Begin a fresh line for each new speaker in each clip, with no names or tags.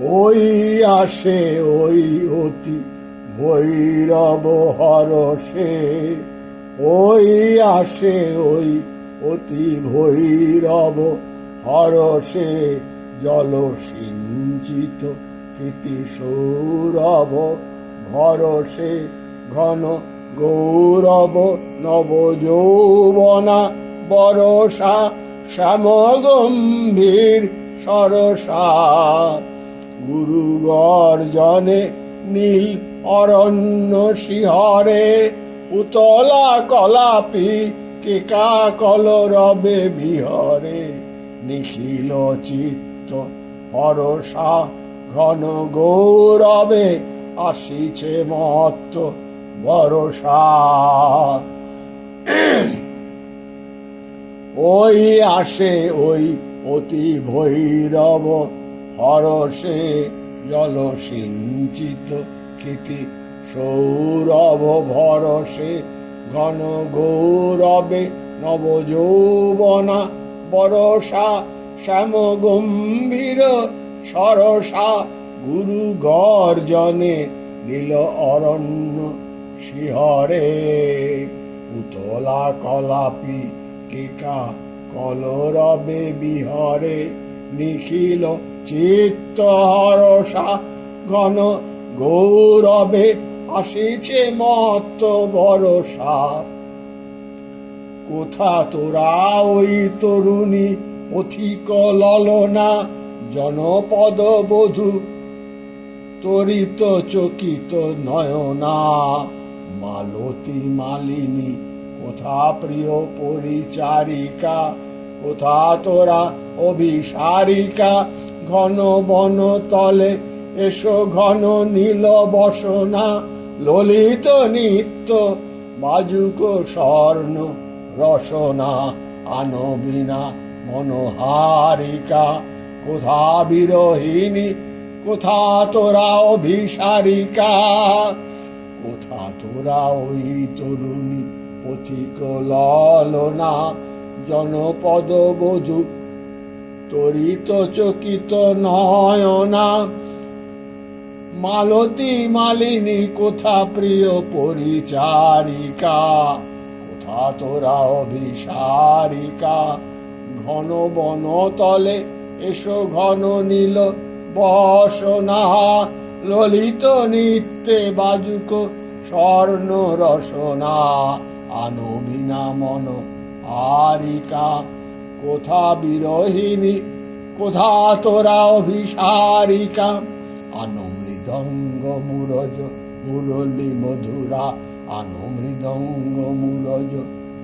ওই আসে ওই অতি ভৈরব হরসে ওই আসে ওই অতি ভৈরব হরসে জল সিঞ্চিত কৃতি সৌরভ ভরসে ঘন গৌরব নব যৌবনা বরসা, শ্যামগম্ভীর সরসা। গুরু গর্জনে নীল অরণ্য শিহরে, উতলা কলাপি কেকা কলরবে বিহরে। নিখিল চিত্ত হরসা ঘন গৌরবে আসিছে মত্ত বরসা ওই আসে ওই অতি ভৈরব হরসে জল সিঞ্চিত কৃতি সৌরভ ভরসে ঘন গৌরবে নব যৌবনা বরসা শ্যাম গম্ভীর সরসা গুরু গর্জনে নীল অরণ্য শিহরে, উতলা কলাপি কেকা কলরবে বিহরে। নিখিল চিত্ত হরসা ঘন গৌরবে আসিছে মত্ত বরসা কোথা তোরা ওই তরুণী পথিক ললনা জনপদ বধূ? তরিত চকিত নয়না, মালতী মালিনী, কোথা প্রিয় পরিচারিকা? কোথা তোরা অভিসারিকা, ঘন বন তলে এসো, ঘন নীল বসনা, ললিত নিত্য, বাজুক স্বর্ণ রসনা আনবিনা মনোহারিকা। কোথা বিরহিনী কোথা তোরা অভিসারিকা? কোথা তোরা ওই তরুণী, পথিক ললনা, জনপদ বধূ তরিত চকিত নয়না। মালতী মালিনী, কোথা প্রিয় পরিচারিকা? কোথা তোরা অভিসারিকা? ঘন বন তলে এসো ঘন নীল বসনা। ললিত নিত্যে বাজুক স্বর্ণ রসনা। আনবিনা মন আরিকা। কোথা বিরহিনী কোথা তোরা অভিসারিকা? আনো মৃদঙ্গ মুরজ, মুরলি মধুরা। আনো মৃদঙ্গ মুরজ,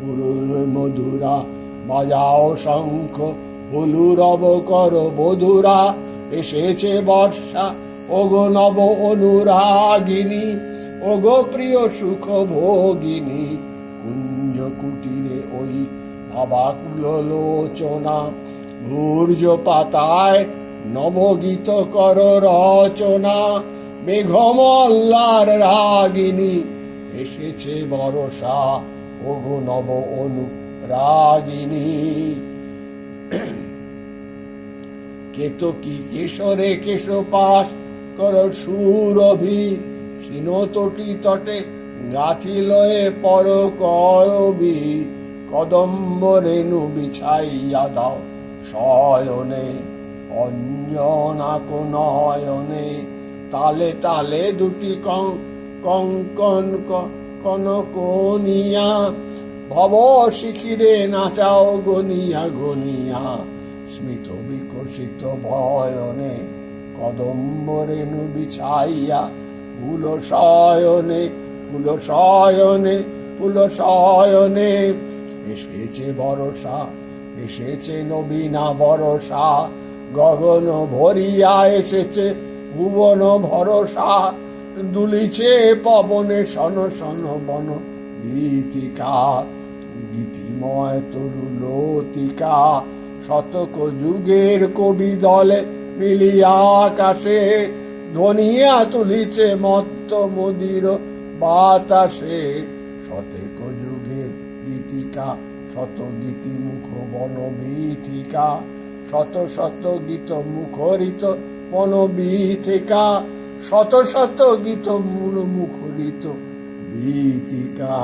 মুরলি মধুরা। বাজাও শঙ্খ হুলুরব কর বধুরা। এসেছে বর্ষা, ওগো নব অনুরাগিনী। ওগো প্রিয় সুখ ভোগিনী। কুঞ্জ কুটিরে ওই ভাবাকুল লোচনা ভূর্য পাতায় নবগীত কর রচনা মেঘমল্লার রাগিনী এসেছে বরসা। ওগো নব অনু রাগিনী কেতকী কেশরে কেশ পাশ কর সুরভি ক্ষীণ তটি গাথিলয়ে পর কবি কদম্ব রেণু বিছাইয়া দাও শয়নে অঞ্জনা নয়নে। তালে তালে দুটি কং, কঙ্কন কনকনিয়া, ভব শিখিরে নাচাও গনিয়া গনিয়া। স্মিত বিকশিত ভয়নে কদম্ব রেণু বিছাইয়া ফুল শয়নে ফুল শয়নে ফুল শয়নে। এসেছে ভরসা, এসেছে নবীনা ভরসা, গগন ভরিয়া এসেছে ভুবন ভরসা, দুলিছে পবনে সন সন বন গীতিকা, গীতিময় তরুলতিকা শতক যুগের কবি দলে মিলিয়া আকাশে ধনিয়া তুলিছে মত্ত মদির বাতাসে, শতেক যুগের গীতিকা শত গীতি মুখ বনবীথিকা শত শত গীত মুখরিত বনবীথিকা শত শত গীত মূল মুখরিত বীতিকা